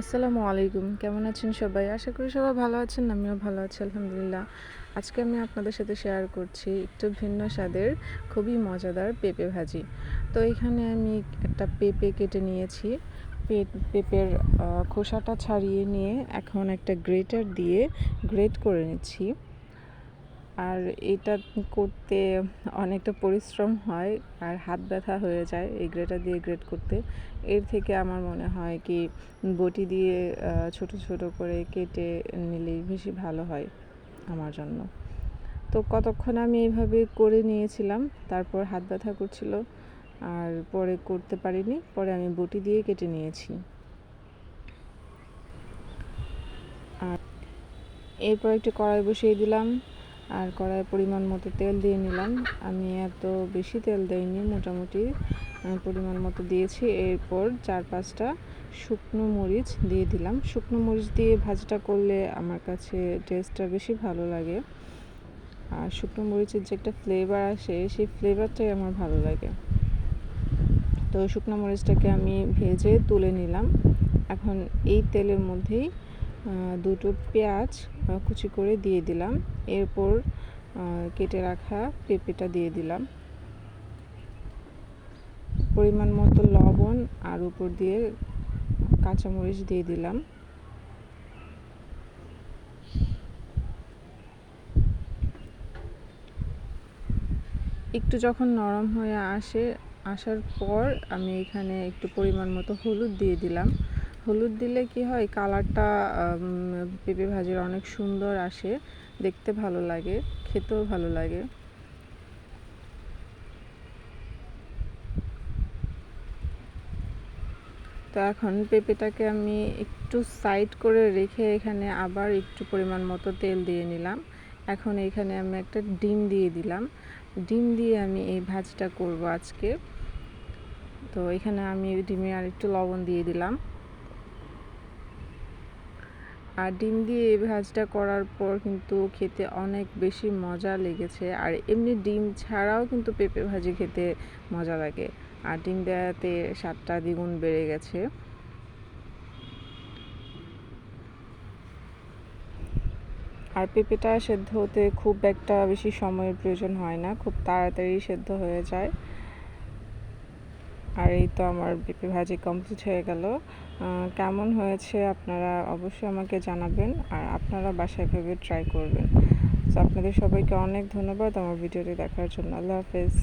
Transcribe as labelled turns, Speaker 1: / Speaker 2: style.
Speaker 1: আসসালামু আলাইকুম। কেমন আছেন সবাই? আশা করি সবাই ভালো আছেন, আমিও ভালো আছি, আলহামদুলিল্লাহ। আজকে আমি আপনাদের সাথে শেয়ার করছি একটু ভিন্ন স্বাদের, খুবই মজাদার পেঁপে ভাজি। তো এখানে আমি একটা পেঁপে কেটে নিয়েছি। পেঁপের খোসাটা ছাড়িয়ে নিয়ে এখন একটা গ্রেটার দিয়ে গ্রেট করে নিচ্ছি। আর এটা করতে অনেকটা পরিশ্রম হয় আর হাত ব্যথা হয়ে যায় এই গ্রেটার দিয়ে গ্রেট করতে। এর থেকে আমার মনে হয় কি বটি দিয়ে ছোট ছোট করে কেটে নিলেই বেশি ভালো হয় আমার জন্য। তো কতক্ষণ আমি এইভাবে করে নিয়েছিলাম, তারপর হাত ব্যথা করছিল আর পরে করতে পারিনি, পরে আমি বটি দিয়ে কেটে নিয়েছি। আর এরপর একটু কড়াই বসিয়ে দিলাম। আর কড়াই পরিমাণ মতো তেল দিয়ে নিলাম। আমি এত বেশি তেল দেইনি, মোটামুটি পরিমাণ মতো দিয়েছি। এরপর চার পাঁচটা শুকনো মরিচ দিয়ে দিলাম। শুকনো মরিচ দিয়ে ভাজিটা করলে আমার কাছে টেস্টটা বেশি ভালো লাগে। আর শুকনো মরিচের যে একটা ফ্লেভার আসে, সেই ফ্লেভারটাই আমার ভালো লাগে। তো শুকনো মরিচটাকে আমি ভেজে তুলে নিলাম। এখন এই তেলের মধ্যেই দুটো পেঁয়াজ কুচি করে দিয়ে দিলাম। এরপর কেটে রাখা পেঁপেটা দিয়ে দিলাম। পরিমাণ মতো লবণ আর উপর দিয়ে কাঁচামরিচ দিয়ে দিলাম। একটু যখন নরম হয়ে আসে, আসার পর আমি এখানে একটু পরিমাণ মতো হলুদ দিয়ে দিলাম। হলুদ দিলে কি হয়? কালারটা পেঁপে ভাজির অনেক সুন্দর আসে। দেখতে ভালো লাগে, খেতেও ভালো লাগে। তো এখন পেঁপেটাকে আমি একটু সাইড করে রেখে এখানে আবার একটু পরিমাণ মতো তেল দিয়ে নিলাম। এখন এখানে আমি একটা ডিম দিয়ে দিলাম। ডিম দিয়ে আমি এই ভাজিটা করব আজকে। তো এখানে আমি ডিমে আর একটু লবণ দিয়ে দিলাম। আর ডিম দিয়ে এই ভাজটা করার পর কিন্তু খেতে অনেক বেশি মজা লেগেছে। আর এমনি ডিম ছাড়াও কিন্তু পেঁপে ভাজি খেতে মজা লাগে। আর ডিম দেওয়াতে স্বাদটা দ্বিগুণ বেড়ে গেছে। আর পেঁপেটা সেদ্ধ হতে খুব একটা বেশি সময়ের প্রয়োজন হয় না, খুব তাড়াতাড়ি সেদ্ধ হয়ে যায়। আর এই তো আমার পেঁপে ভাজি কমপ্লিট হয়ে গেল। কেমন হয়েছে আপনারা অবশ্যই আমাকে জানাবেন আর আপনারা বাসায় ভেবে ট্রাই করবেন। তো আপনাদের সবাইকে অনেক ধন্যবাদ আমার ভিডিওটি দেখার জন্য। আল্লাহ হাফেজ।